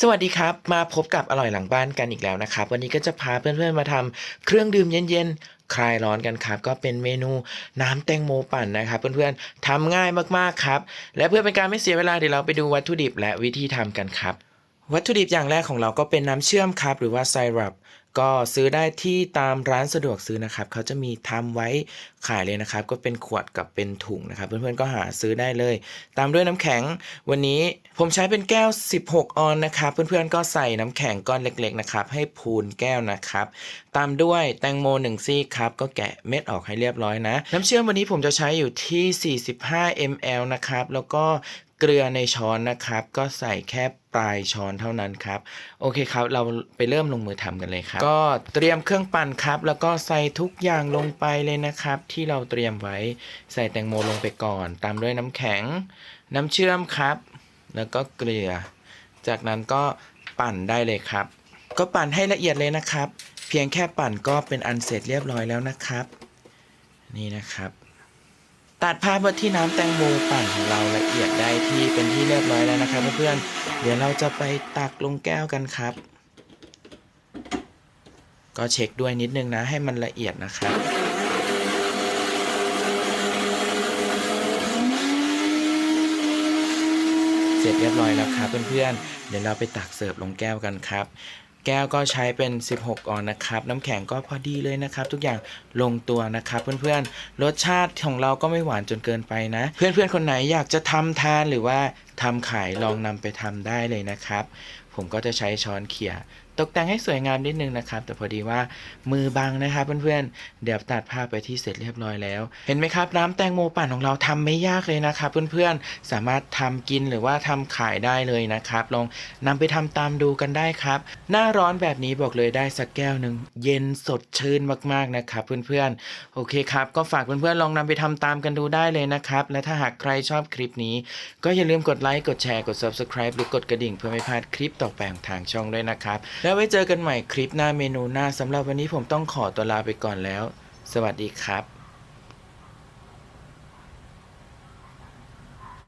สวัสดีครับ มาพบกับอร่อยหลังบ้านกันอีกแล้วนะครับ วันนี้ก็จะพาเพื่อนๆมาทำเครื่องดื่มเย็นๆ คลายร้อนกันครับ ก็เป็นเมนูน้ำแตงโมปั่นนะครับ เพื่อนๆทำง่ายมากๆครับ และเพื่อเป็นการไม่เสียเวลาเดี๋ยวเราไปดูวัตถุดิบและวิธีทำกันครับ วัตถุดิบอย่างแรกของเราก็เป็นน้ำเชื่อมครับ หรือว่าไซรัป ก็ซื้อได้ที่ตามร้านสะดวกซื้อนะครับเขาจะมีทำไว้ขายเลยนะครับ ก็เป็นขวดกับเป็นถุงนะครับ เพื่อนๆก็หาซื้อได้เลย ตามด้วยน้ำแข็งวันนี้ผมใช้เป็นแก้ว 16 ออนนะครับ เพื่อนๆก็ใส่น้ำแข็งก้อนเล็กๆนะครับ ให้พูนแก้วนะครับ ตามด้วยแตงโม1ซี่ครับก็แกะเม็ดออกให้เรียบร้อยนะ น้ำเชื่อมวันนี้ผมจะใช้อยู่ที่ 45 ml นะครับแล้วก็เกลือในช้อนนะครับ ก็ใส่แค่ปลายช้อนเท่านั้นครับ โอเคครับ เราไปเริ่มลงมือทำกันเลยครับก็เตรียมเครื่องปั่นครับ แล้วก็ใส่ทุกอย่างลงไปเลยนะครับ ที่เราเตรียมไว้ใส่แตงโมลงไปก่อน ตามด้วยน้ำแข็ง น้ำเชื่อมครับ แล้วก็เกลือ จากนั้นก็ปั่นได้เลยครับ ก็ปั่นให้ละเอียดเลยนะครับ เพียงแค่ปั่นก็เป็นอันเสร็จเรียบร้อยแล้วนะครับ นี่นะครับ ตัดภาพมาที่น้ำแตงโมปั่นของเราละเอียดได้ที่เป็นที่เรียบร้อยแล้วนะครับเพื่อนๆเดี๋ยวเราจะไปตักลงแก้วกันครับ ก็เช็คด้วยนิดนึงนะให้มันละเอียดนะครับเสร็จเรียบร้อยแล้วครับเพื่อนๆเดี๋ยวเราไปตักเสิร์ฟลงแก้วกันครับ แก้วก็ใช้เป็น 16 ออนนะครับ น้ำแข็งก็พอดีเลยนะครับ ทุกอย่างลงตัวนะครับ เพื่อนๆรสชาติของเราก็ไม่หวานจนเกินไปนะ เพื่อนๆคนไหนอยากจะทำทานหรือว่าทำขายลองนำไปทำได้เลยนะครับ ผมก็จะใช้ช้อนเขี่ย ตกแต่งให้สวยงามนิดนึงนะครับ แต่พอดีว่ามือบังนะครับเพื่อนๆ เดี๋ยวตัดภาพไปที่เสร็จเรียบร้อยแล้ว เห็นไหมครับ น้ำแตงโมปั่นของเราทำไม่ยากเลยนะครับ เพื่อนๆ สามารถทำกินหรือว่าทำขายได้เลยนะครับ ลองนำไปทำตามดูกันได้ครับ หน้าร้อนแบบนี้บอกเลยได้สักแก้วหนึ่งเย็นสดชื่นมากๆนะครับ เพื่อนๆ โอเคครับ ก็ฝากเพื่อนๆลองนำไปทำตามกันดูได้เลยนะครับ และถ้าหากใครชอบคลิปนี้ ก็อย่าลืมกดไลค์ กดแชร์ กด subscribe หรือกดกระดิ่งเพื่อไม่พลาดคลิปต่อไปของทางช่องด้วยนะครับ แล้วไว้เจอกันใหม่คลิปหน้าเมนูหน้าสำหรับวันนี้ผมต้องขอตัวลาไปก่อนแล้ว สวัสดีครับ